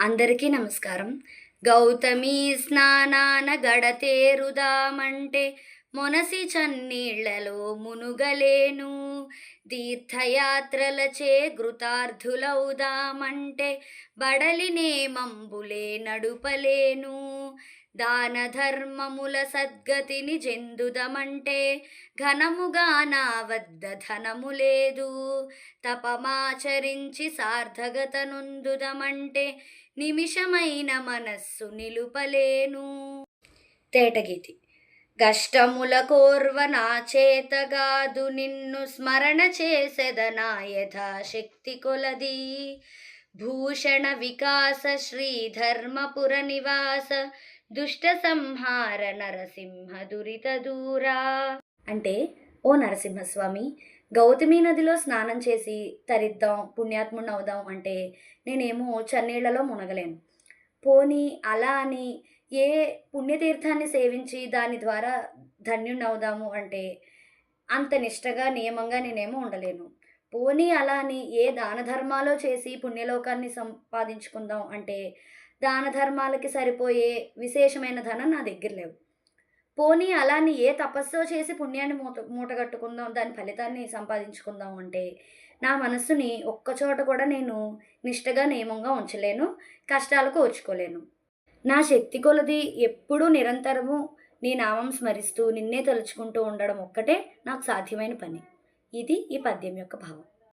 అందరికీ నమస్కారం. గౌతమి స్నానాన గడతేరుదామంటే మొనసి చన్నీళ్ళలో మునుగలేను. తీర్థయాత్రలచే ఘృతార్థులవుదామంటే బడలినే మంబులే నడుపలేను. దాన ధర్మముల సద్గతిని చెందుదమంటే ఘనముగా నా వద్ద ధనము లేదు తపమాచరించి సార్థకతనుందుదమంటే నిమిషమైన మనస్సు నిలుపలేను. తేటగీతి. కష్టముల కోర్వ నా చేతగాదు నిన్ను స్మరణ చేసెదనా యథాశక్తి కొలది. భూషణ వికాస శ్రీధర్మపుర నివాస దుష్ట సంహార నరసింహ దురిత దూరా అంటే ఓ నరసింహస్వామి గౌతమి నదిలో స్నానం చేసి తరిద్దాం పుణ్యాత్ముడిని అవుదాం అంటే నేనేమో చన్నీళ్ళలో మునగలేను. పోనీ అలా అని ఏ పుణ్యతీర్థాన్ని సేవించి దాని ద్వారా ధన్యుణ్ణవుదాము అంటే అంత నిష్టగా నియమంగా నేనేమో ఉండలేను. పోనీ అలా అని ఏ దాన ధర్మాలో చేసి పుణ్యలోకాన్ని సంపాదించుకుందాం అంటే దాన ధర్మాలకి సరిపోయే విశేషమైన ధనం నా దగ్గర లేవు. పోనీ అలాని ఏ తపస్సు చేసి పుణ్యాన్ని మూట మూటగట్టుకుందాం దాని ఫలితాన్ని సంపాదించుకుందాం అంటే నా మనస్సుని ఒక్కచోట కూడా నేను నిష్టగా నియమంగా ఉంచలేను కష్టాలకు ఓర్చుకోలేను నా శక్తి కొలది ఎప్పుడూ నిరంతరము నీ నామం స్మరిస్తూ నిన్నే తలుచుకుంటూ ఉండడం ఒక్కటే నాకు సాధ్యమైన పని. ఇది ఈ పద్యం యొక్క భావం.